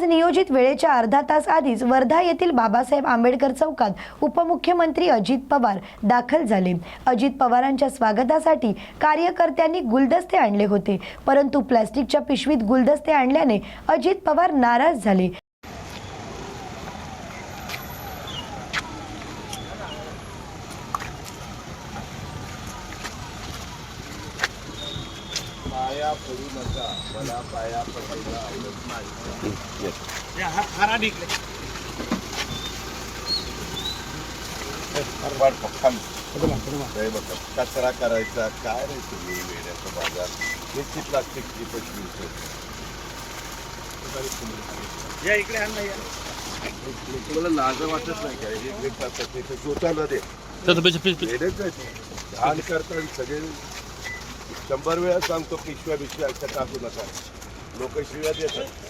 आज नियोजित वेळेच्या अर्धा तास आधीच वर्धा येथील बाबासाहेब आंबेडकर चौकात उपमुख्यमंत्री अजित पवार दाखल झाले. अजित पवारांच्या स्वागतासाठी कार्यकर्त्यांनी गुलदस्ते आणले होते परंतु प्लॅस्टिकच्या पिशवीत गुलदस्ते आणल्याने अजित पवार नाराज झाले. पाया पडू नका मला पाया पडू फार कचरा करायचा काय रे तुम्ही वेड्याचा बाजार? नुसती प्लास्टिकची पिशवी उचलते. तुम्हाला लाज वाटत नाही काय हे ते स्वतःला दे. घाण करतात सगळे. शंभर वेळा सांगतो पिशव्या बिशव्या अशा टाकू नका. लोक शिव्या देतात.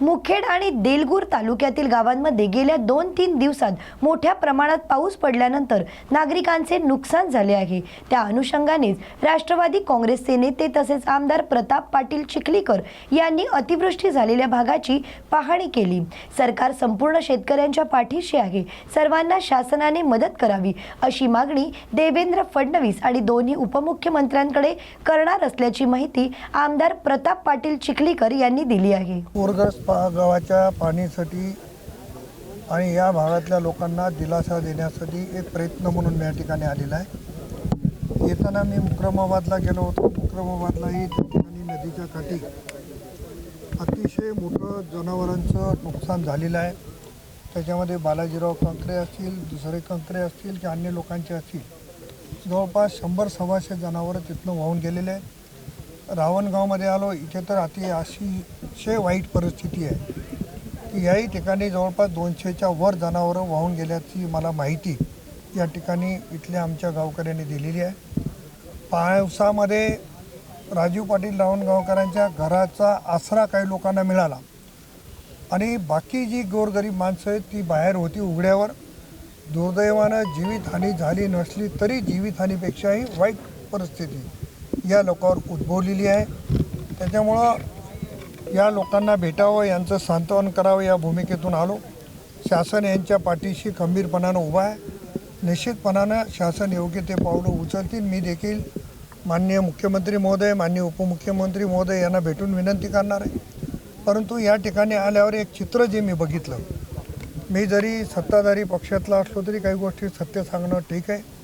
मुखेड आणि देलगूर तालुक्यातील गावांमध्ये गेल्या दोन तीन दिवसात मोठ्या प्रमाणात पाऊस पडल्यानंतर नागरिकांचे नुकसान झाले आहे. त्या अनुषंगानेच राष्ट्रवादी काँग्रेसचे नेते तसेच आमदार प्रताप पाटील चिखलीकर यांनी अतिवृष्टी झालेल्या भागाची पाहणी केली. सरकार संपूर्ण शेतकऱ्यांच्या पाठीशी आहे. सर्वांना शासनाने मदत करावी अशी मागणी देवेंद्र फडणवीस आणि दोन्ही उपमुख्यमंत्र्यांकडे करणार असल्याची माहिती आमदार प्रताप पाटील चिखलीकर यांनी दिली आहे. पूरग्रस्त पा गावाच्या पाणीसाठी आणि या भागातल्या लोकांना दिलासा देण्यासाठी एक प्रयत्न म्हणून मी या ठिकाणी आलेला आहे. येताना मी मुक्रमाबादला गेलो होतो. मुक्रमाबादलाही त्या ठिकाणी नदीच्या काठी अतिशय मोठं जनावरांचं नुकसान झालेलं आहे. त्याच्यामध्ये बालाजीराव कंकरे असतील दुसरे कंकरे असतील की अन्य लोकांचे असतील. जवळपास शंभर सव्वाशे जनावरं तिथनं वाहून गेलेले आहेत. रावणगावमध्ये आलो इथे तर अति अतिशय वाईट परिस्थिती आहे. की याही ठिकाणी जवळपास दोनशेच्या वर जनावरं वाहून गेल्याची मला माहिती या ठिकाणी इथल्या आमच्या गावकऱ्यांनी दिलेली आहे. पावसामध्ये राजीव पाटील रावणगावकरांच्या घराचा आसरा काही लोकांना मिळाला आणि बाकी जी गोरगरीब माणसं आहेत ती बाहेर होती उघड्यावर. दुर्दैवानं जीवितहानी झाली नसली तरी जीवितहानीपेक्षाही वाईट परिस्थिती. या लोकांवर उद्भवलेली आहे. त्याच्यामुळं या लोकांना भेटावं यांचं सांत्वन करावं या भूमिकेतून आलो. शासन यांच्या पाठीशी खंबीरपणानं उभा आहे. निश्चितपणानं शासन योग्य ते पावलं उचलतील. मी देखील माननीय मुख्यमंत्री महोदय माननीय उपमुख्यमंत्री महोदय यांना भेटून विनंती करणार आहे. परंतु या ठिकाणी आल्यावर एक चित्र जे मी बघितलं मी जरी सत्ताधारी पक्षातला असलो तरी काही गोष्टी सत्य सांगणं ठीक आहे.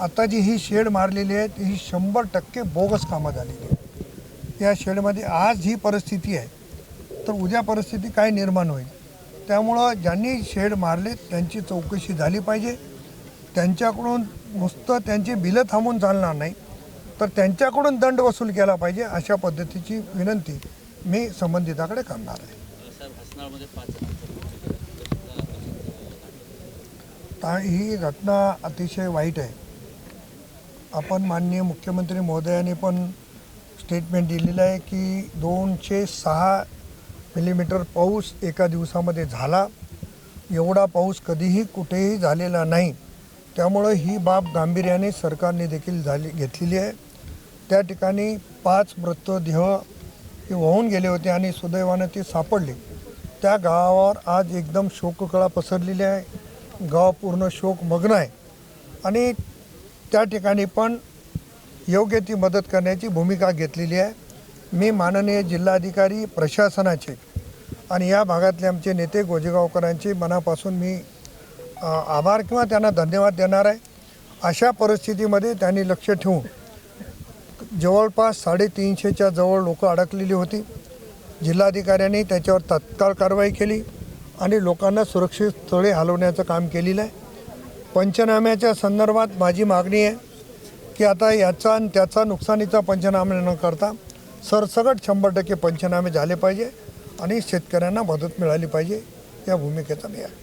आता जी ही शेड मारलेली आहे ती ही शंभर टक्के बोगस कामं झालेली आहे या शेडमध्ये आज ही परिस्थिती आहे तर उद्या परिस्थिती काय निर्माण होईल? त्यामुळं ज्यांनी शेड मारले त्यांची चौकशी झाली पाहिजे. त्यांच्याकडून नुसतं त्यांची बिलं थांबून चालणार नाही तर त्यांच्याकडून दंड वसूल केला पाहिजे अशा पद्धतीची विनंती मी संबंधिताकडे करणार आहे. ही घटना अतिशय वाईट आहे. आपण माननीय मुख्यमंत्री महोदयाने पण स्टेटमेंट दिलेलं आहे की दोनशे सहा मिलीमीटर पाऊस एका दिवसामध्ये झाला. एवढा पाऊस कधीही कुठेही झालेला नाही. त्यामुळं ही बाब गांभीर्याने सरकारने देखील झाली घेतलेली आहे. त्या ठिकाणी पाच मृतदेह हे वाहून गेले होते आणि सुदैवानं ते सापडले. त्या गावावर आज एकदम शोककळा पसरलेली आहे. गाव पूर्ण शोकमग्न आहे. आणि त्या ठिकाणी पण योग्य ती मदत करण्याची भूमिका घेतलेली आहे. मी माननीय जिल्हाधिकारी प्रशासनाचे आणि या भागातले आमचे नेते गोजेगावकरांचे मनापासून मी आभार किंवा त्यांना धन्यवाद देणार आहे. अशा परिस्थितीमध्ये त्यांनी लक्ष ठेवून जवळपास साडेतीनशेच्या जवळ लोक अडकलेली होती. जिल्हाधिकाऱ्यांनी त्याच्यावर तत्काळ कारवाई केली आणि लोकांना सुरक्षित स्थळे हलवण्याचं काम केलेलं आहे. पंचनाम्याच्या संदर्भात माझी मागणी आहे की आता याचा आणि त्याचा नुकसानीचा पंचनामे न करता सरसकट शंभर टक्के पंचनामे झाले पाहिजे आणि शेतकऱ्यांना मदत मिळाली पाहिजे या भूमिकेचा मी आहे.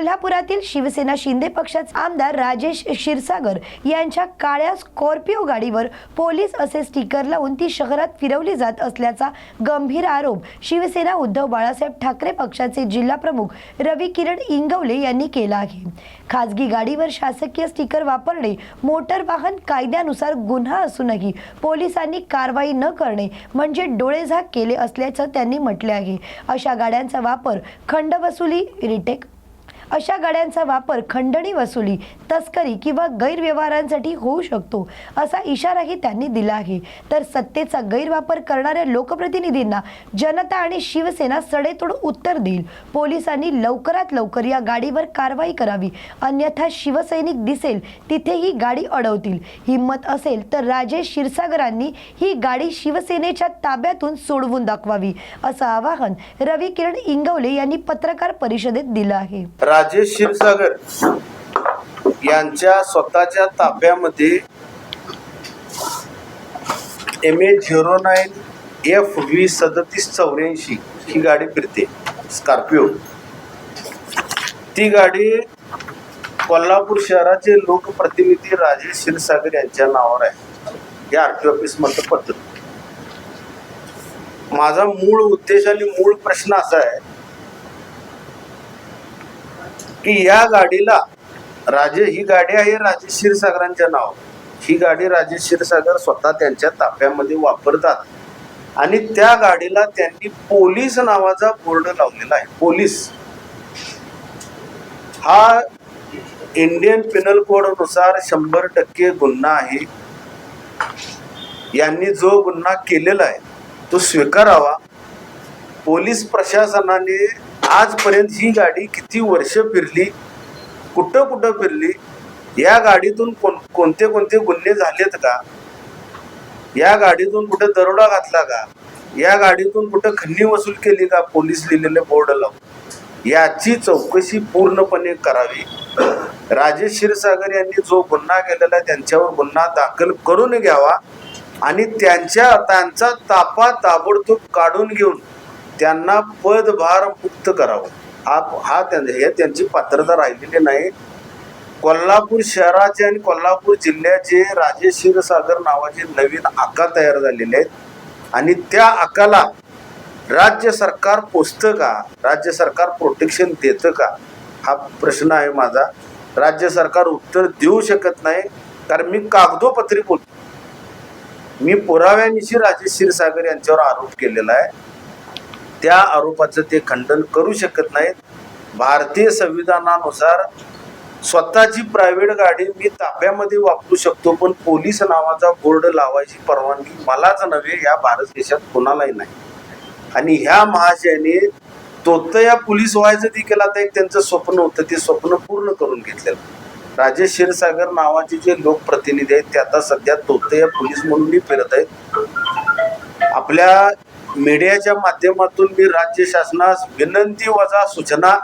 कोल्हापुरातील शिवसेना शिंदे पक्षाचे आमदार राजेश क्षीरसागर यांच्या काळ्या स्कॉर्पिओ गाडीवर पोलीस असे स्टिकर लावून ती शहरात फिरवली जात असल्याचा गंभीर आरोप शिवसेना उद्धव बाळासाहेब ठाकरे पक्षाचे जिल्हा प्रमुख रवी किरण इंगवले यांनी केला आहे. खासगी गाडीवर शासकीय स्टिकर वापरणे मोटर वाहन कायद्यानुसार गुन्हा असूनही पोलिसांनी कारवाई न करणे म्हणजे डोळेझाक केले असल्याचं त्यांनी म्हटले आहे. अशा गाड्यांचा वापर खंडवसुली रिटेक अशा गाड्यांचा वापर खंडणी वसुली तस्करी किंवा गैरव्यवहारांसाठी होऊ शकतो असा इशाराही त्यांनी दिला आहे. तर सत्तेचा गैरवापर करणाऱ्या लोकप्रतिनिधींना जनता आणि शिवसेना सडेतोड उत्तर देईल. पोलिसांनी लवकरात लवकर या गाडीवर कारवाई करावी. अन्यथा शिवसैनिक दिसेल तिथे ही गाडी अडवतील. हिंमत असेल तर राजेश क्षीरसागरांनी ही गाडी शिवसेनेच्या ताब्यातून सोडवून दाखवावी असं आवाहन रवी किरण इंगवले यांनी पत्रकार परिषदेत दिलं आहे. राजेश क्षीरसागर यांच्या स्वतःच्या ताफ्यामध्ये M A zero nine F V सदतीस चौऱ्याऐंशी ही गाडी फिरते. स्कॉर्पिओ ती गाडी कोल्हापूर शहराचे लोकप्रतिनिधी राजेश क्षीरसागर यांच्या नावावर आहे. हे आर टी ऑफिस मधलं पत्र माझा मूळ उद्देश आणि मूळ प्रश्न असा आहे की या गाडीला राजे ही गाडी आहे राजेश क्षीरसागरांच्या नाव. ही गाडी राजेश क्षीरसागर स्वतः त्यांच्या ताफ्यामध्ये वापरतात. आणि त्या गाडीला त्यांनी पोलीस नावाचा बोर्ड लावलेला आहे. पोलीस. हा इंडियन पिनल कोडनुसार शंभर टक्के गुन्हा आहे. यांनी जो गुन्हा केलेला आहे तो स्वीकारावा. पोलीस प्रशासनाने आजपर्यंत ही गाडी किती वर्ष फिरली? कुठं कुठं फिरली? या गाडीतून कोण कोणते कोणते गुन्हे झालेत का? या गाडीतून कुठं दरोडा घातला का? या गाडीतून कुठं खन्नी वसूल केली का? पोलीस लिहिलेले बोर्ड लावून. याची चौकशी पूर्णपणे करावी. राजेश क्षीरसागर यांनी जो गुन्हा केलेला आहे त्यांच्यावर गुन्हा दाखल करून घ्यावा आणि त्यांच्या त्यांचा तापा ताबडतोब काढून घेऊन त्यांना पदभार मुक्त करावं. हा हा त्यां- हे त्यांची पात्रता राहिलेली नाही. कोल्हापूर शहराचे आणि कोल्हापूर जिल्ह्याचे राजे क्षीरसागर नावाचे नवीन आका तयार झालेले आहेत. आणि त्या आकाला राज्य सरकार पोचतं का? राज्य सरकार प्रोटेक्शन देतं का? हा प्रश्न आहे माझा. राज्य सरकार उत्तर देऊ शकत नाही कारण मी कागदोपत्री बोलतो. मी पुराव्यानिशी राजे क्षीरसागर यांच्यावर आरोप केलेला आहे. त्या आरोपाचं ते खंडन करू शकत नाहीत. भारतीय संविधानानुसार स्वतःची प्रायव्हेट गाडी मी ताब्यामध्ये वापरू शकतो पण पोलीस नावाचा बोर्ड लावायची परवानगी मलाच नव्हे या भारत देशात कोणालाही नाही. आणि ह्या महाशयाने तोतया पोलीस व्हायचं देखील आता एक त्यांचं स्वप्न होतं ते स्वप्न पूर्ण करून घेतलेलं राजेश क्षीरसागर नावाचे जे लोकप्रतिनिधी आहेत ते आता सध्या तोतया पोलीस म्हणूनही फिरत आहेत. आपल्या मीडियाच्या माध्यमातून मी राज्य शासनास विनंती वजा सूचना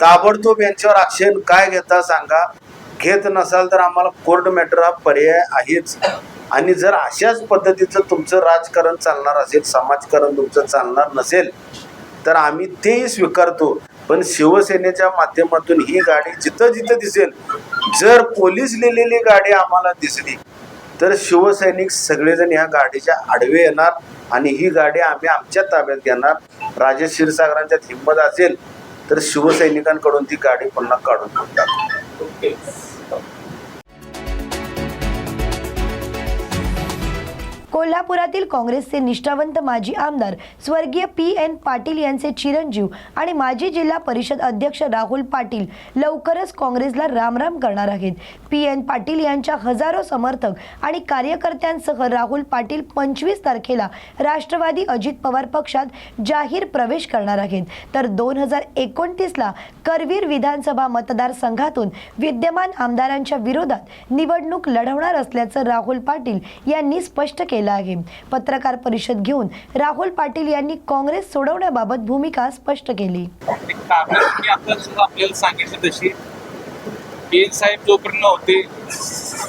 ताबडतोब यांच्यावर आक्षेप काय घेता सांगा. घेत नसाल तर आम्हाला कोर्ट मॅटर हा पर्याय आहेच. आणि जर अशाच पद्धतीचं तुमचं राजकारण चालणार असेल समाजकारण तुमचं चालणार नसेल तर आम्ही तेही स्वीकारतो. पण शिवसेनेच्या माध्यमातून ही गाडी जिथं जिथं दिसेल जर पोलीस लिहिलेली गाडी आम्हाला दिसली तर शिवसैनिक सगळेजण ह्या गाडीच्या आडवे येणार आणि ही गाडी आम्ही आमच्या ताब्यात घेणार. राजेश क्षीरसागरांच्यात हिंमत असेल तर शिवसैनिकांकडून ती गाडी पुन्हा काढून टाकू. कोल्हापुरातील काँग्रेसचे निष्ठावंत माजी आमदार स्वर्गीय पी एन पाटील यांचे चिरंजीव आणि माजी जिल्हा परिषद अध्यक्ष राहुल पाटील लवकरच काँग्रेसला रामराम करणार आहेत. पी एन पाटील यांच्या हजारो समर्थक आणि कार्यकर्त्यांसह राहुल पाटील पंचवीस तारखेला राष्ट्रवादी अजित पवार पक्षात जाहीर प्रवेश करणार आहेत. तर दोन हजार एकोणतीसला करवीर विधानसभा मतदारसंघातून विद्यमान आमदारांच्या विरोधात निवडणूक लढवणार असल्याचं राहुल पाटील यांनी स्पष्ट केलं आहे. पत्रकार परिषद घेऊन राहुल पाटील यांनी काँग्रेस सोडवण्याबाबत भूमिका स्पष्ट केली. एक आपल्याला सांगितलं तशी. साहेब जोपर्यंत होते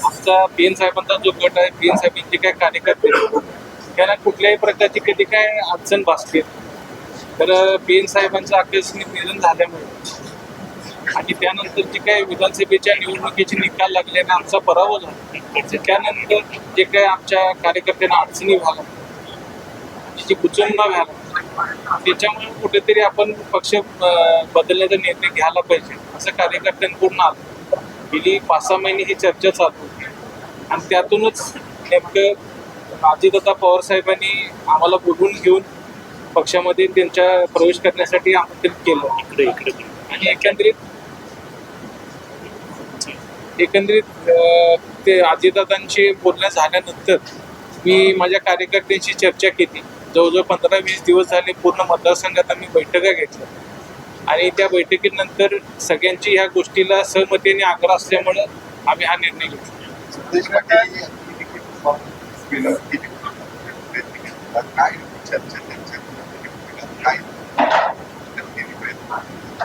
आमचा पीएन साहेबांचा जो गट आहे पीएन साहेबांचे काय कार्यकर्ते त्यांना कुठल्याही प्रकारची कधी काय अडचण बसते तर पीएन साहेबांचं आकस्मिक निधन झाल्यामुळे आणि त्यानंतर जे काही विधानसभेच्या निवडणुकीचे निकाल लागले आणि आमचा पराभव झाला त्यानंतर जे काही आमच्या कार्यकर्त्यांना अडचणी झाल्या जी कुचंबा झाला त्याच्यामुळे कुठेतरी आपण पक्ष बदलण्याचा निर्णय घ्यायला पाहिजे असं कार्यकर्त्यांकडून आलं. गेली पाच सहा महिने ही चर्चा चालू होती. आणि त्यातूनच नेमकं अजितदादा पवार साहेबांनी आम्हाला बोलवून घेऊन पक्षामध्ये त्यांच्या प्रवेश करण्यासाठी आमंत्रित केलं. इकडे इकडे. आणि एकंदरीत एकंदरीत ते अजितदादांशी बोलणं झाल्यानंतर मी माझ्या कार्यकर्त्यांशी चर्चा केली. जवळजवळ पंधरा वीस दिवस झाले पूर्ण मतदारसंघात आम्ही बैठका घेतल्या. आणि त्या बैठकीनंतर सगळ्यांची ह्या गोष्टीला सहमतीने आग्रह असल्यामुळं आम्ही हा निर्णय घेतला.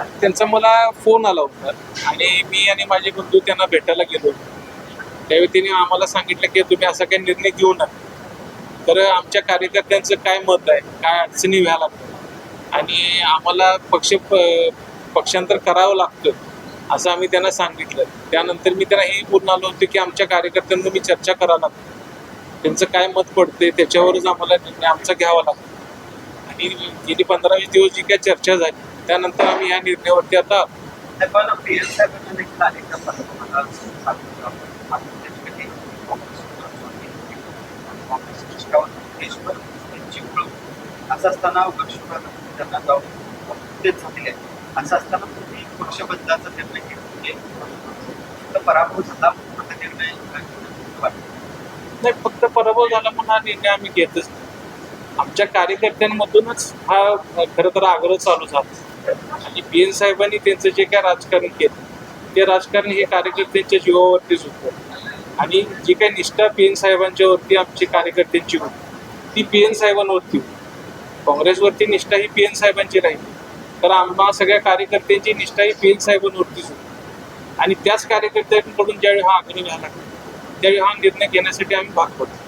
त्यांचा मला फोन आला होता. आणि मी आणि माझे बंधू त्यांना भेटायला गेलो. त्यावेळी त्यांनी आम्हाला सांगितलं की तुम्ही असा काही निर्णय घेऊ नका. तर आमच्या कार्यकर्त्यांचं काय मत आहे? काय अडचणी व्हायला लागतात आणि आम्हाला पक्ष प- पक्षांतर करावं लागतं असं आम्ही त्यांना सांगितलं. त्यानंतर मी त्यांना हे बोलून आलो होतो की आमच्या कार्यकर्त्यांना मी चर्चा करावं लागते त्यांचं काय मत पडते त्याच्यावरच आम्हाला निर्णय आमचा घ्यावा लागतो. आणि गेली पंधरा वीस दिवस जी काय चर्चा झाली त्यानंतर आम्ही या निर्णयावरती आता आलो. असं असताना लक्ष्मण त्यांना जाऊन तेच झालेले आहे असं असताना तुम्ही पक्षबद्धाचा निर्णय घेतला म्हणजे फक्त पराभव झाला हा निर्णय नाही फक्त पराभव झाला म्हणून हा निर्णय आम्ही घेतच नाही आमच्या कार्यकर्त्यांमधूनच हा खरं तर आग्रह चालू झाला आणि पी एन साहेबांनी त्यांचं जे काय राजकारण केलं ते राजकारण हे कार्यकर्त्यांच्या जीवावरतीच होतं. आणि जी काही निष्ठा पी एन साहेबांच्यावरती आमची कार्यकर्त्यांची होती ती पी एन साहेबांवरती होती. काँग्रेसवरती निष्ठा ही पी एन साहेबांची राहिली. तर आम्हा सगळ्या कार्यकर्त्यांची निष्ठा ही पी एन साहेबांवरतीच होती. आणि त्याच कार्यकर्त्यांकडून ज्यावेळी हा आग्रह झाला त्यावेळी हा निर्णय घेण्यासाठी आम्ही भाग पडतो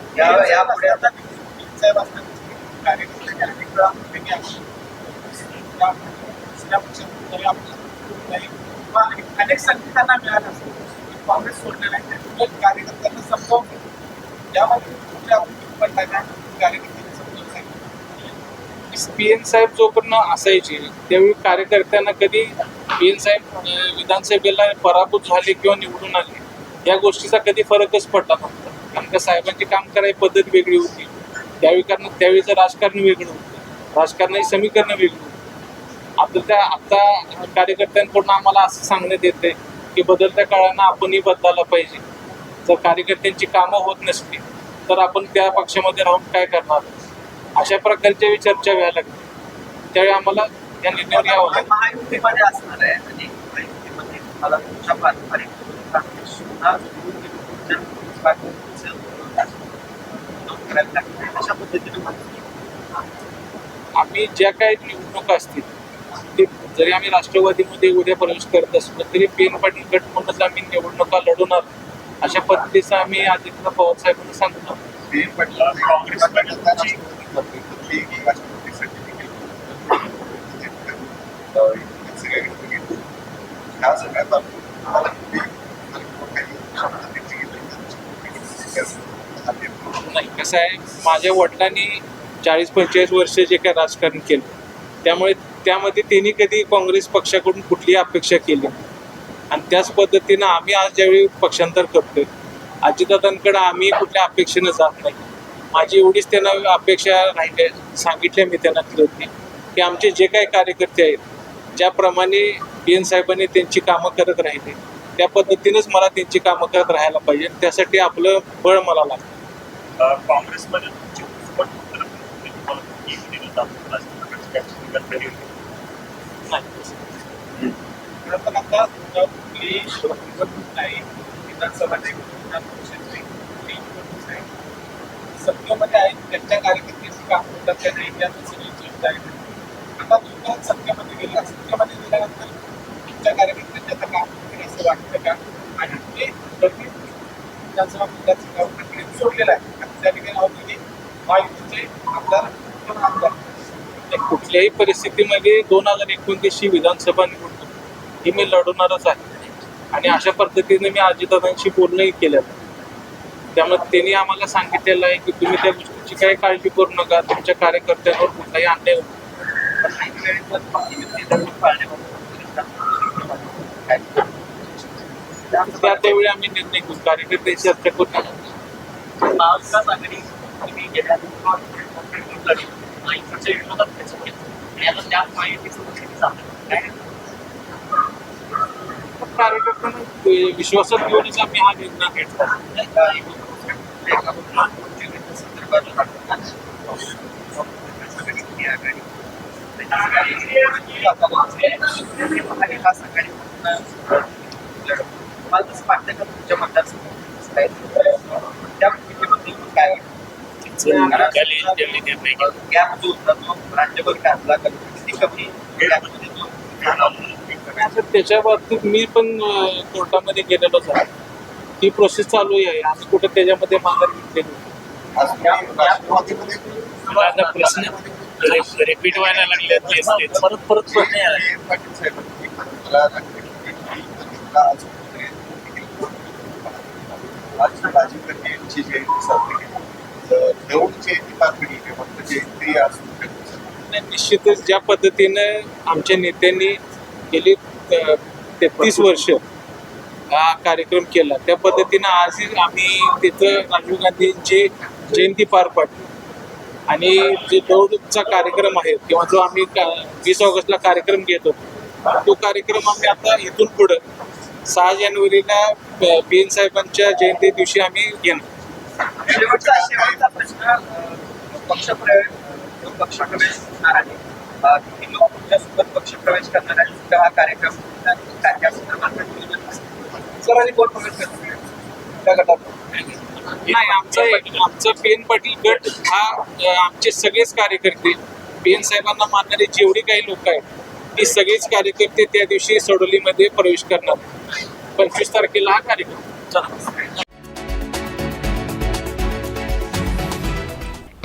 या यापुढे आपण तरी आपण किंवा अनेक संधी त्यांना मिळाल्या असतात काँग्रेस सोडलेलं आहे त्यामुळे कार्यकर्त्यांना समजावून घेतो. यामध्ये कुठे आपण पडला का कार्यकर्त्यांनी समजावून सांगितलं पी एन साहेब जोपर्यंत असायचे त्यावेळी कार्यकर्त्यांना कधी पी एन साहेब विधानसभेला पराभूत झाले किंवा निवडून आले या गोष्टीचा कधी फरकच पडला नव्हता. कारण का साहेबांची काम करायची पद्धत वेगळी होती. त्यावेळी कारण त्यावेळीचं राजकारण वेगळं होतं. राजकारणाची समीकरणं वेगळी आता त्या आता कार्यकर्त्यांकडून आम्हाला असं सांगण्यात येते की बदलत्या काळानं आपणही बदलायला पाहिजे. जर कार्यकर्त्यांची कामं होत नसली तर आपण त्या पक्षामध्ये राहून काय करणार? अशा प्रकारच्या चर्चा व्हायला लागली. त्यावेळी आम्हाला या निर्णयावर यावं लागलं. महायुतीमध्ये असणार आहे आणि महायुतीमध्ये मला तुमच्या पारंपरिक काँग्रेस सुद्धा जोडून घेऊन तुमच्या पार्टीचं विरोध करायला लागले. अशा पद्धतीने मला आम्ही ज्या काही निवडणुका असतील ते जरी आम्ही राष्ट्रवादीमध्ये उद्या प्रवेश करत असलो तरी पी एन पाटील गट म्हणूनच आम्ही निवडणुका लढवणार अशा पद्धतीचं आम्ही आदित्य पवार साहेबांना सांगतो. नाही कसं आहे माझ्या वडिलांनी चाळीस पंचेचाळीस वर्ष जे काही राजकारण केलं त्यामुळे त्यामध्ये त्यांनी कधी काँग्रेस पक्षाकडून कुठलीही अपेक्षा केली आणि त्याच पद्धतीनं आम्ही आज ज्यावेळी पक्षांतर करतोय अजितदादांकडे आम्ही कुठल्या अपेक्षेनं जात नाही. माझी एवढीच त्यांना अपेक्षा राहिले सांगितल्या मी त्यांना होती की आमचे जे काही कार्यकर्ते आहेत ज्याप्रमाणे पी एन साहेबांनी त्यांची कामं करत राहिले त्या पद्धतीनंच मला त्यांची कामं करत राहायला पाहिजे त्यासाठी आपलं बळ मला लागतं. काँग्रेसमध्ये नाही आता कुठली निवडणूक नाही नाही निवडणूक नाही सत्तेमध्ये आहेत त्यांच्या कार्यकर्त्यांची काम होतात त्या नाही सगळी आहे आता तुम्ही सत्तेमध्ये गेला सत्तेमध्ये गेल्यानंतर तुमच्या कार्यकर्त्यांचे आता काम होतील असं वाटतं का आणि ते लगेच विधानसभा मतदारसंघावर सोडलेलं आहे आणि त्या ठिकाणी ऑलरेडी महायुतीचे आमदार दोन आमदार कुठल्याही परिस्थितीमध्ये दोन हजार एकोणतीसची विधानसभा निवडणूक ही मी लढवणारच आहे. आणि अशा पद्धतीने मी अजितदादांशी बोलणंही केलं आहे. त्यामुळे त्यांनी आम्हाला सांगितलेलं आहे की तुम्ही त्या गोष्टीची काही काळजी करू नका तुमच्या कार्यकर्त्यांवर कुठलाही अन्याय होऊ काही वेळेस पाळण्यावर त्या त्यावेळी आम्ही निर्णय घेऊ. कार्यकर्त्यांशी चर्चा करू महाविकास विरोधात त्याचं आणि आता त्या माहितीचं गोष्टी चालू आहे. कार्यकर्त्यांना विश्वासात घेऊनच आम्ही हा निर्णय घेतला मला तसं वाटतं का तुमच्या मतदारसंघात काय त्या भूमिकेबद्दल काय गॅप जो होता तो राज्यभर काढला किती कमी गॅपमध्ये तो आता त्याच्या बाबतीत मी पण कोर्टामध्ये गेलेलोच आहे ती प्रोसेस चालू आहे आम्ही कुठं त्याच्यामध्ये माघार घेतलेली. माझा प्रश्न रिपीट व्हायला लागले परत परत प्रश्न आहे जयंती जयंती असू निश्चितच ज्या पद्धतीनं आमच्या नेत्यांनी गेली तेहतीस वर्ष हा कार्यक्रम केला त्या पद्धतीनं आजही आम्ही तिथं राजीव गांधींची जयंती पार पाडली. आणि जे दौडचा कार्यक्रम आहे किंवा जो आम्ही वीस ऑगस्टला कार्यक्रम घेत होतो तो कार्यक्रम आम्ही आता इथून पुढं सहा जानेवारीला बी एन साहेबांच्या जयंती दिवशी आम्ही घेणार. शेवटचा शेवटचा प्रश्न पक्षप्रवेश पक्षप्रवेश होणार आहे. किती लोक तुमच्यासोबत पक्षप्रवेश करणार आहेत का हा कार्यक्रम काय त्या संदर्भात काही नियोजन कोण प्रवेश करणार त्या गटात. नाही आमचं आमचं पेन पाटील गट हा आमचे सगळेच कार्यकर्ते पेन साहेबांना मानणारे जेवढे काही लोक आहेत ती सगळेच कार्यकर्ते त्या दिवशी सडोलीमध्ये प्रवेश करणार. पंचवीस तारखेला हा कार्यक्रम.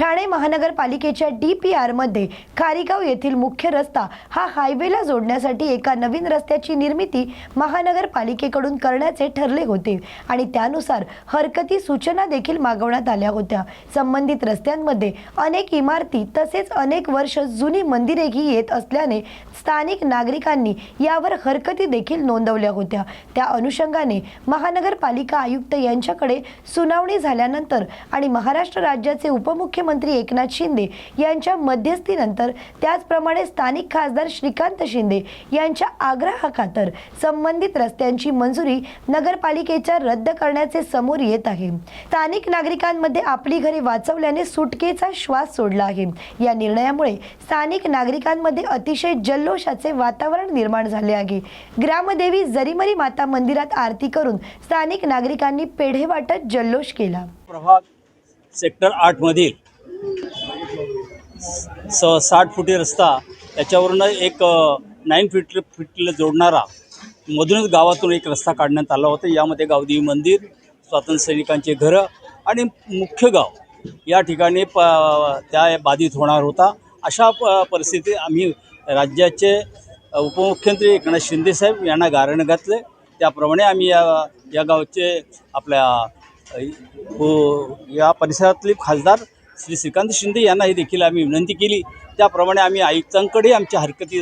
ठाणे महानगरपालिकेच्या डी पी आरमध्ये खारीगाव येथील मुख्य रस्ता हा हायवेला जोडण्यासाठी एका नवीन रस्त्याची निर्मिती महानगरपालिकेकडून करण्याचे ठरले होते आणि त्यानुसार हरकती सूचना देखील मागवण्यात आल्या होत्या. संबंधित रस्त्यांमध्ये अनेक इमारती तसेच अनेक वर्ष जुनी मंदिरेही येत असल्याने स्थानिक नागरिकांनी यावर हरकती देखील नोंदवल्या होत्या. त्या अनुषंगाने महानगरपालिका आयुक्त यांच्याकडे सुनावणी झाल्यानंतर आणि महाराष्ट्र राज्याचे उपमुख्यमंत्री एकनाथ शिंदे यांच्या मध्यस्थीनंतर त्याचप्रमाणे स्थानिक खासदार श्रीकांत शिंदे यांच्या आग्रहाखातर संबंधित रस्त्यांची मंजुरी नगरपालिकेच्या रद्द करण्याचे समोर येत आहे. स्थानिक नागरिकांमध्ये आपली घरे वाचवल्याने सुटकेचा श्वास सोडला आहे. या निर्णयामुळे स्थानिक नागरिकांमध्ये अतिशय जल्लो जल्लोषाचे वातावरण निर्माण झाले आहे. ग्रामदेवी जरीमरी माता मंदिरात आरती करून स्थानिक नागरिकांनी पेढे वाटत जल्लोष केला. प्रभाग सेक्टर आठमधील स साठ फुटी रस्ता त्याच्यावरून एक नाईन फीट फीटला जोडणारा मधूनच गावातून एक रस्ता काढण्यात आला होता. यामध्ये गावदेवी मंदिर स्वातंत्र्य सैनिकांचे घरं आणि मुख्य गाव या ठिकाणी प त्या बाधित होणार होता. अशा प परिस्थितीत आम्ही राज्याचे उपमुख्यमंत्री एकनाथ शिंदेसाहेब यांना गारण घातले. त्याप्रमाणे आम्ही या या गावचे आपल्या हो, या परिसरातले खासदार श्री श्रीकांत शिंदे यांनाही देखील आम्ही विनंती केली. त्याप्रमाणे आम्ही आयुक्तांकडे आमच्या हरकती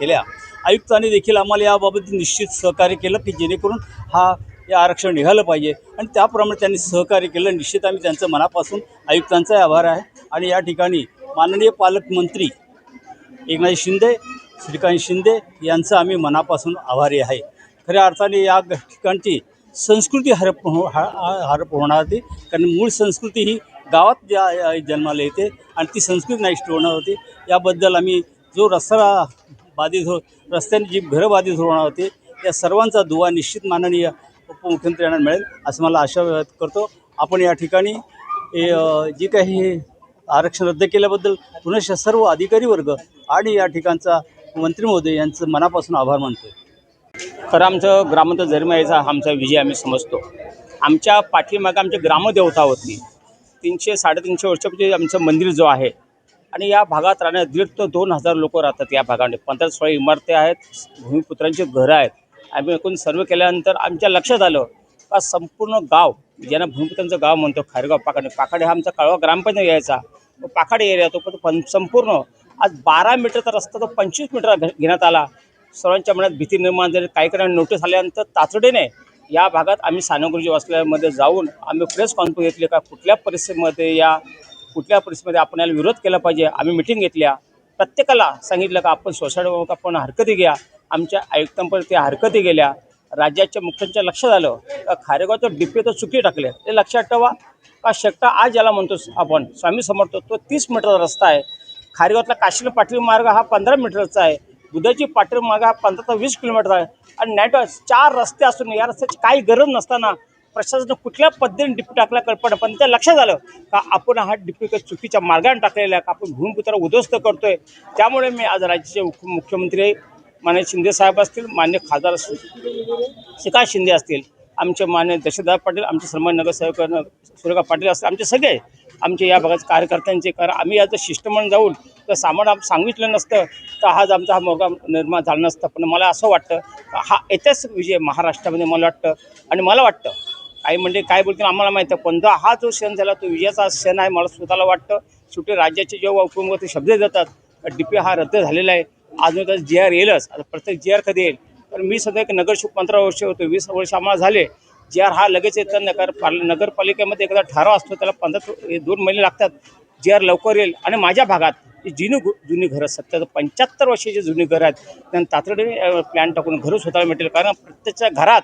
केल्या. आयुक्तांनी देखील आम्हाला याबाबत निश्चित सहकार्य केलं की जेणेकरून हा हे आरक्षण निघालं पाहिजे. आणि त्याप्रमाणे त्यांनी सहकार्य केलं. निश्चित आम्ही त्यांचं मनापासून आयुक्तांचा आभार आहे. आणि या ठिकाणी माननीय पालकमंत्री एकनाथ शिंदे श्रीकांत शिंदे यांचं आम्ही मनापासून आभारी आहे. खऱ्या अर्थाने या ठिकाणची संस्कृती हरप हो हरप होणार होती. कारण मूळ संस्कृती ही गावात ज्या जन्माला येते आणि ती संस्कृती नाहीष्ट होणार होती. याबद्दल आम्ही जो रस्ता बाधित हो रस्त्याने जी घरं बाधित होणार होती या सर्वांचा दुवा निश्चित माननीय उपमुख्यमंत्री यांना मिळेल असं मला आशा व्यक्त करतो. आपण या ठिकाणी जी काही आरक्षण रद्द केल्याबद्दल पुनश्च सर्व अधिकारी वर्ग आणि या ठिकाणचा मंत्री महोदय यांचं मनापासून आभार मानतो खरं आमचं ग्रामांत जन्म यायचा आमचा विजय आम्ही समजतो. आमच्या पाठीमागं आमची ग्रामदेवता होती. तीनशे साडेतीनशे वर्षापूर्वी आमचं मंदिर जो आहे आणि या भागात राहण्या दीड ते दोन हजार लोक राहतात या भागामध्ये. पंधरा सोळा इमारती आहेत भूमिपुत्रांची घरं आहेत. आम्ही एकूण सर्व केल्यानंतर आमच्या लक्षात आलं का संपूर्ण गाव ज्यांना भूमिपुत्रांचं गाव म्हणतो खारेगाव पाखाडे पाखाडे हा आमचा कळवा ग्रामपंचायत यायचा. पाखाडे एरिया तो पण संपूर्ण आज बारा मीटरचा रस्ता तो पंचवीस मीटर घे- घेण्यात आला. सर्वांच्या मनात भीती निर्माण झाली. काही काही नोटीस आल्यानंतर तातडीने या भागात आम्ही सानगुरुजी वाचल्यामध्ये जाऊन आम्ही प्रेस कॉन्फरन्स घेतली. का कुठल्या परिस्थितीमध्ये या कुठल्या परिस्थितीमध्ये आपण याला विरोध केला पाहिजे? आम्ही मिटिंग घेतल्या. प्रत्येकाला सांगितलं का आपण सोसायटी आपण हरकती घ्या. आमच्या आयुक्तांपर्यंत त्या हरकती गेल्या. राज्याच्या मुख्यांच्या लक्षात आलं. का खारेगावचं डिपे तर चुकी टाकले. ते लक्षात ठेवा. का शकता आज ज्याला म्हणतो आपण? स्वामी समर्थ तो तीस मीटरचा रस्ता आहे. खारेगावातला काशीला पाटील मार्ग हा पंधरा मीटरचा आहे. बुधाची पाटील मार्ग हा पंधरा ते वीस किलोमीटर आहे. आणि नाईट चार रस्ते असून या रस्त्याची काही गरज नसताना प्रशासनानं कुठल्या पद्धतीने डिप्यू टाकला कल्पना पण त्या लक्षात आलं का आपण हा डिप्यू काही चुकीच्या मार्गाने टाकलेला आहे का आपण भूमिपुत्र उद्ध्वस्त करतोय. त्यामुळे मी आज राज्याचे मुख्यमंत्री मान्य शिंदे साहेब असतील मान्य खासदार शिका शिंदे असतील आमचे मान्य दशरथ पाटील आमचे सन्मान नगरसेवक सुरेखा पाटील असतील आमचे सगळे आमचे या भागात कार्यकर्त्यांचे कारण आम्ही याचं शिष्टमंडळ जाऊन तर सामान आम सांगितलं नसतं तर आज आमचा हा मोर्चा निर्माण झाला नसतं. पण मला असं वाटतं हा ऐतिहासिक विजय महाराष्ट्रामध्ये मला वाटतं. आणि मला वाटतं काही म्हणजे काय बोलतील आम्हाला माहिती आहे पण जो हा जो क्षण झाला तो विजयाचा क्षण आहे मला स्वतःला वाटतं. शेवटी राज्याचे जेव्हा उपमुख्यमंत्री शब्द देतात डी पी हा रद्द झालेला आहे. अजून तर जी आर येईलच. आता प्रत्येक जी आर कधी येईल? तर मी सध्या एक नगरसेवक पंधरा वर्ष होतो वीस वर्ष आम्हाला झाले. जी आर हा लगेच येतं नगर पाल नगरपालिकेमध्ये एकदा ठराव असतो त्याला पंधरा दोन महिने लागतात. जी आर लवकर येईल. आणि माझ्या भागात जुनी गु- जुनी घरं सत्तर पंच्याहत्तर वर्षाची जुनी घरं आहेत त्यांना तातडीने प्लॅन टाकून घरं स्वतःला मिळतील. कारण प्रत्येकच्या घरात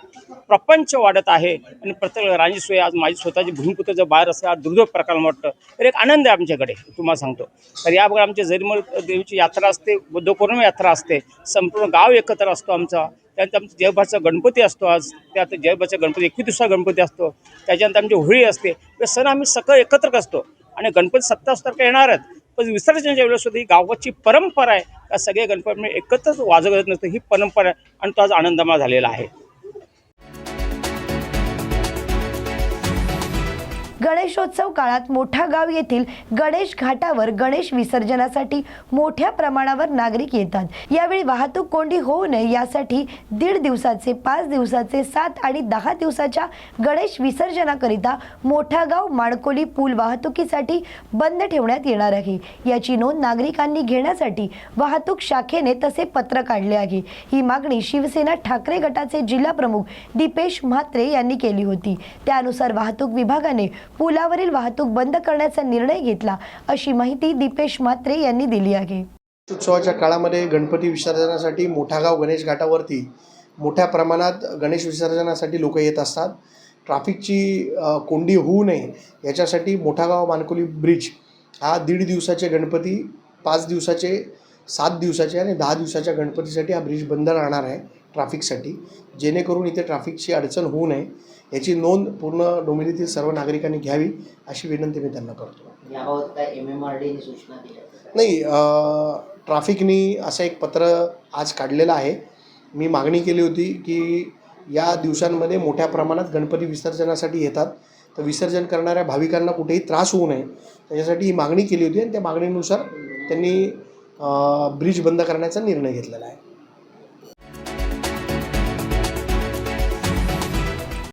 प्रपंच वाढत आहे. आणि प्रत्येक राणी आज माझी स्वतःची भूमिपुत्र जर बाहेर असेल आज दुर्दैव प्रकार वाटतं. तर एक आनंद आहे आमच्याकडे तुम्हाला सांगतो. तर या भागात आमच्या जरीमल देवीची यात्रा असते बुद्धपौर्णिमा यात्रा असते. संपूर्ण गाव एकत्र असतो आमचा. त्यानंतर आमचा जयभाचा गणपती असतो आज. त्यात जयभाचा गणपती एकवीस दिवसा गणपती असतो. त्याच्यानंतर आमची होळी असते. हे सण आम्ही सगळं एकत्र असतो आणि गणपती सत्तावीस तर येणार आहेत. पण विसर्जनाच्या वेळेस सुद्धा ही गावाची परंपरा आहे का सगळे गणपती एकत्रच वाजवत नसतं ही परंपरा आहे आणि तो आज आनंदमा झालेला आहे. गणेशोत्सव काळात मोठा गाव येथील गणेश घाटावर गणेश विसर्जनासाठी मोठ्या प्रमाणावर नागरिक येतात. यावेळी वाहतूक कोंडी होऊ नये यासाठी दीड दिवसाचे पाच दिवसाचे सात आणि दहा दिवसाच्या गणेश विसर्जनाकरिता मोठा गाव माणकोली पूल वाहतुकीसाठी बंद ठेवण्यात येणार आहे. याची नोंद नागरिकांनी घेण्यासाठी वाहतूक शाखेने तसे पत्र काढले आहे. ही मागणी शिवसेना ठाकरे गटाचे जिल्हा प्रमुख दीपेश म्हात्रे यांनी केली होती. त्यानुसार वाहतूक विभागाने पुलावरील वाहतूक बंद करण्याचा निर्णय घेतला अशी माहिती दीपेश म्हात्रे यांनी दिली आहे. उत्सवाच्या काळामध्ये गणपती विसर्जनासाठी मोठा गाव गणेश घाटावरती मोठ्या प्रमाणात गणेश विसर्जनासाठी लोक येत असतात. ट्रॅफिकची कोंडी होऊ नये याच्यासाठी मोठा गाव मानकोली ब्रिज हा दीड दिवसाचे गणपती पाच दिवसाचे सात दिवसाचे आणि दहा दिवसाच्या गणपतीसाठी हा ब्रिज बंद राहणार आहे ट्रॅफिकसाठी. जेणेकरून इथे ट्रॅफिकची अडचण होऊ नये. याची नोंद पूर्ण डोंबिवलीतील सर्व नागरिकांनी घ्यावी अशी विनंती मी त्यांना करतो. याबाबत काय एम एम आर डीने सूचना दिल्या नाही ट्राफिकनी असं एक पत्र आज काढलेलं आहे. मी मागणी केली होती की या दिवसांमध्ये मोठ्या प्रमाणात गणपती विसर्जनासाठी येतात. तर विसर्जन करणाऱ्या भाविकांना कुठेही त्रास होऊ नये. त्याच्यासाठी ही मागणी केली होती आणि त्या मागणीनुसार त्यांनी ब्रिज बंद करण्याचा निर्णय घेतलेला आहे.